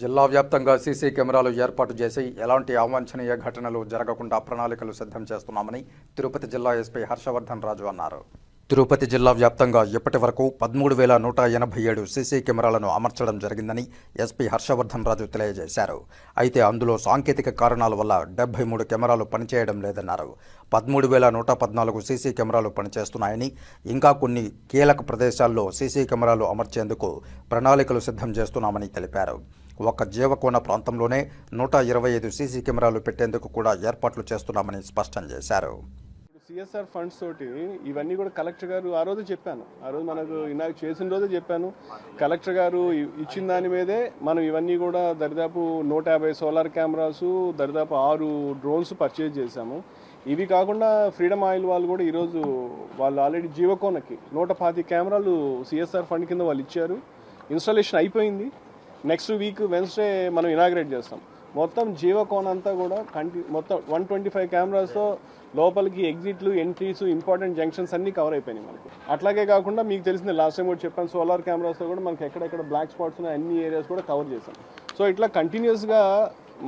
జిల్లా వ్యాప్తంగా సీసీ కెమెరాలు ఏర్పాటు చేసి ఎలాంటి అవాంఛనీయ ఘటనలు జరగకుండా ప్రణాళికలు సిద్ధం చేస్తున్నామని తిరుపతి జిల్లా ఎస్పీ హర్షవర్ధన్ రాజు అన్నారు. తిరుపతి జిల్లా వ్యాప్తంగా ఇప్పటి వరకు పదమూడు వేల నూట ఎనభై ఏడు సీసీ కెమెరాలను అమర్చడం జరిగిందని ఎస్పీ హర్షవర్ధన్ రాజు తెలియజేశారు. అయితే అందులో సాంకేతిక కారణాల వల్ల డెబ్బై మూడు కెమెరాలు పనిచేయడం లేదన్నారు. పదమూడు వేల నూట పద్నాలుగు సీసీ కెమెరాలు పనిచేస్తున్నాయని ఇంకా కొన్ని కీలక ప్రదేశాల్లో సీసీ కెమెరాలు అమర్చేందుకు ప్రణాళికలు సిద్ధం చేస్తున్నామని తెలిపారు. ఒక జీవకోణ ప్రాంతంలోనే నూట ఇరవై ఐదు సీసీ కెమెరాలు పెట్టేందుకు కూడా ఏర్పాట్లు చేస్తున్నామని స్పష్టం చేశారు. సిఎస్ఆర్ ఫండ్స్ తోటి ఇవన్నీ కూడా కలెక్టర్ గారు ఆ రోజు చెప్పాను. ఆ రోజు మనకు ఇందాక చేసిన రోజే చెప్పాను. కలెక్టర్ గారు ఇచ్చిన దాని మీదే మనం ఇవన్నీ కూడా దరిదాపు నూట యాభై సోలార్ కెమెరాస్ దరిదాపు ఆరు డ్రోన్స్ పర్చేజ్ చేశాము. ఇవి కాకుండా ఫ్రీడమ్ ఆయిల్ వాళ్ళు కూడా ఈరోజు వాళ్ళు ఆల్రెడీ జీవకోనకి నూట పాతి కెమెరాలు సిఎస్ఆర్ ఫండ్ కింద వాళ్ళు ఇచ్చారు. ఇన్స్టాలేషన్ అయిపోయింది. నెక్స్ట్ వీక్ వెన్స్డే మనం ఇనాగ్రేట్ చేస్తాం. మొత్తం జీవకోన్ అంతా కూడా కంటి మొత్తం వన్ ట్వంటీ ఫైవ్ కెమెరాస్తో లోపలికి ఎగ్జిట్లు ఎంట్రీస్ ఇంపార్టెంట్ జంక్షన్స్ అన్నీ కవర్ అయిపోయినాయి మనకి. అట్లాగే కాకుండా మీకు తెలిసింది లాస్ట్ టైం కూడా చెప్పాను సోలార్ కెమెరాస్తో కూడా మనకి ఎక్కడెక్కడ బ్లాక్ స్పాట్స్ ఉన్నాయి అన్ని ఏరియాస్ కూడా కవర్ చేసాం సో ఇట్లా కంటిన్యూస్గా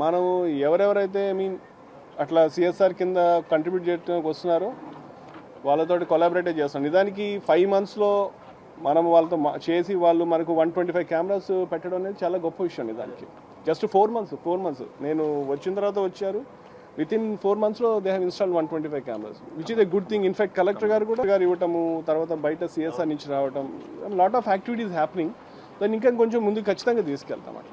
మనం ఎవరెవరైతే ఐ మీన్ అట్లా సిఎస్ఆర్ కింద కంట్రిబ్యూట్ చేయడానికి వస్తున్నారో వాళ్ళతోటి కొలాబరేట్ చేస్తాం. నిజానికి ఫైవ్ మంత్స్లో మనం వాళ్ళతో మా- చేసి వాళ్ళు మనకు వన్ ట్వంటీ ఫైవ్ కెమెరాస్ పెట్టడం అనేది చాలా గొప్ప విషయం దానికి. Just four months four months నేను వచ్చిన తర్వాత వచ్చారు. విత్ ఇన్ ఫోర్ మంత్స్లో they have install one twenty five cameras which is a good thing in fact collector గారు కూడా గారు ఇవ్వటము తర్వాత బయట సిఎస్ఆర్ నుంచి రావటం లాట్ ఆఫ్ యాక్టివిటీస్ హ్యాపెనింగ్ దాన్ని ఇంకా కొంచెం ముందు ఖచ్చితంగా తీసుకెళ్తాం అట్లా.